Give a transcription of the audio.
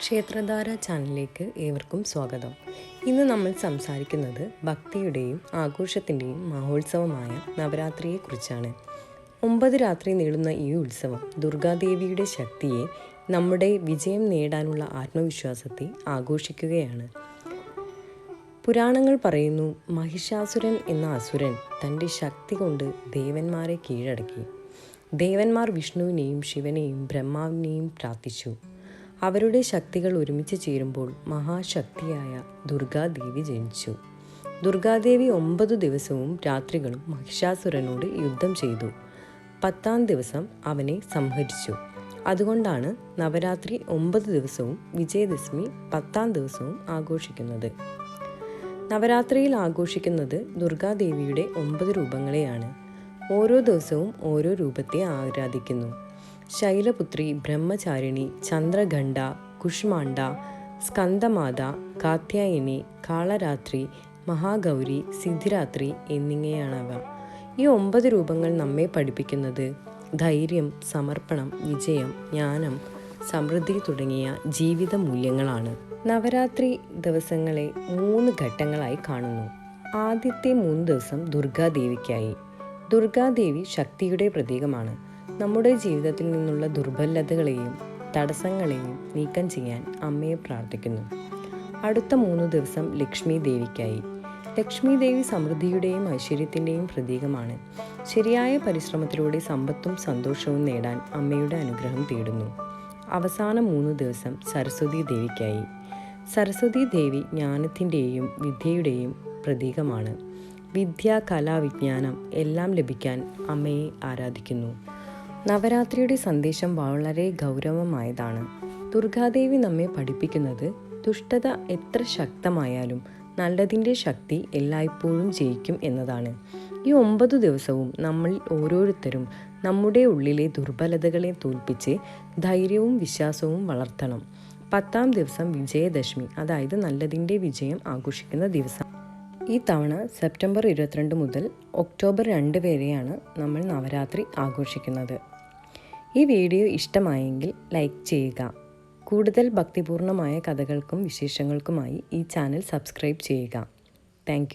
ക്ഷേത്രധാര ചാനലിലേക്ക് ഏവർക്കും സ്വാഗതം. ഇന്ന് നമ്മൾ സംസാരിക്കുന്നത് ഭക്തിയുടെയും ആഘോഷത്തിന്റെയും മഹോത്സവമായ നവരാത്രിയെക്കുറിച്ചാണ്. ഒമ്പത് രാത്രി നീളുന്ന ഈ ഉത്സവം ദുർഗാദേവിയുടെ ശക്തിയെ നമ്മുടെ വിജയം നേടാനുള്ള ആത്മവിശ്വാസത്തെ ആഘോഷിക്കുകയാണ്. പുരാണങ്ങൾ പറയുന്നു മഹിഷാസുരൻ എന്ന അസുരൻ തന്റെ ശക്തി കൊണ്ട് ദേവന്മാരെ കീഴടക്കി. ദേവന്മാർ വിഷ്ണുവിനെയും ശിവനെയും ബ്രഹ്മാവിനെയും പ്രാർത്ഥിച്ചു. അവരുടെ ശക്തികൾ ഒരുമിച്ച് ചേരുമ്പോൾ മഹാശക്തിയായ ദുർഗാദേവി ജനിച്ചു. ദുർഗാദേവി ഒമ്പത് ദിവസവും രാത്രികളും മഹിഷാസുരനോട് യുദ്ധം ചെയ്തു. പത്താം ദിവസം അവനെ സംഹരിച്ചു. അതുകൊണ്ടാണ് നവരാത്രി ഒമ്പത് ദിവസവും വിജയദശമി പത്താം ദിവസവും ആഘോഷിക്കുന്നത്. നവരാത്രിയിൽ ആഘോഷിക്കുന്നത് ദുർഗാദേവിയുടെ ഒമ്പത് രൂപങ്ങളെയാണ്. ഓരോ ദിവസവും ഓരോ രൂപത്തെ ആരാധിക്കുന്നു. ശൈലപുത്രി ബ്രഹ്മചാരിണി ചന്ദ്രഘണ്ഡ കുഷ്മാണ്ഡ സ്കന്ദമാത കാത്യായനി കാളരാത്രി മഹാഗൗരി സിദ്ധിരാത്രി എന്നിങ്ങനെയാണവ. ഈ ഒമ്പത് രൂപങ്ങൾ നമ്മെ പഠിപ്പിക്കുന്നത് ധൈര്യം സമർപ്പണം വിജയം ജ്ഞാനം സമൃദ്ധി തുടങ്ങിയ ജീവിത മൂല്യങ്ങളാണ്. നവരാത്രി ദിവസങ്ങളെ മൂന്ന് ഘട്ടങ്ങളായി കാണുന്നു. ആദ്യത്തെ മൂന്ന് ദിവസം ദുർഗാദേവിക്കായി. ദുർഗാദേവി ശക്തിയുടെ പ്രതീകമാണ്. നമ്മുടെ ജീവിതത്തിൽ നിന്നുള്ള ദുർബലതകളെയും തടസ്സങ്ങളെയും നീക്കം ചെയ്യാൻ അമ്മയെ പ്രാർത്ഥിക്കുന്നു. അടുത്ത മൂന്ന് ദിവസം ലക്ഷ്മി ദേവിക്കായി. ലക്ഷ്മി ദേവി സമൃദ്ധിയുടെയും ഐശ്വര്യത്തിന്റെയും പ്രതീകമാണ്. ശരിയായ പരിശ്രമത്തിലൂടെ സമ്പത്തും സന്തോഷവും നേടാൻ അമ്മയുടെ അനുഗ്രഹം തേടുന്നു. അവസാന മൂന്ന് ദിവസം സരസ്വതി ദേവിക്കായി. സരസ്വതി ദേവി ജ്ഞാനത്തിന്റെയും വിദ്യയുടെയും പ്രതീകമാണ്. വിദ്യ കല വിജ്ഞാനം എല്ലാം ലഭിക്കാൻ അമ്മയെ ആരാധിക്കുന്നു. നവരാത്രിയുടെ സന്ദേശം വളരെ ഗൗരവമായതാണ്. ദുർഗാദേവി നമ്മെ പഠിപ്പിക്കുന്നത് ദുഷ്ടത എത്ര ശക്തമായാലും നല്ലതിന്റെ ശക്തി എല്ലായ്പ്പോഴും ജയിക്കും എന്നതാണ്. ഈ ഒമ്പത് ദിവസവും നമ്മൾ ഓരോരുത്തരും നമ്മുടെ ഉള്ളിലെ ദുർബലതകളെ തോൽപ്പിച്ച് ധൈര്യവും വിശ്വാസവും വളർത്തണം. പത്താം ദിവസം വിജയദശമി അതായത് നല്ലതിന്റെ വിജയം ആഘോഷിക്കുന്ന ദിവസം. ഈ തവണ സെപ്റ്റംബർ ഇരുപത്തിരണ്ട് മുതൽ ഒക്ടോബർ രണ്ട് വരെയാണ് നമ്മൾ നവരാത്രി ആഘോഷിക്കുന്നത്. ഈ വീഡിയോ ഇഷ്ടമായെങ്കിൽ ലൈക്ക് ചെയ്യുക. കൂടുതൽ ഭക്തിപൂർണമായ കഥകൾക്കും വിശേഷങ്ങൾക്കുമായി ഈ ചാനൽ സബ്സ്ക്രൈബ് ചെയ്യുക. താങ്ക്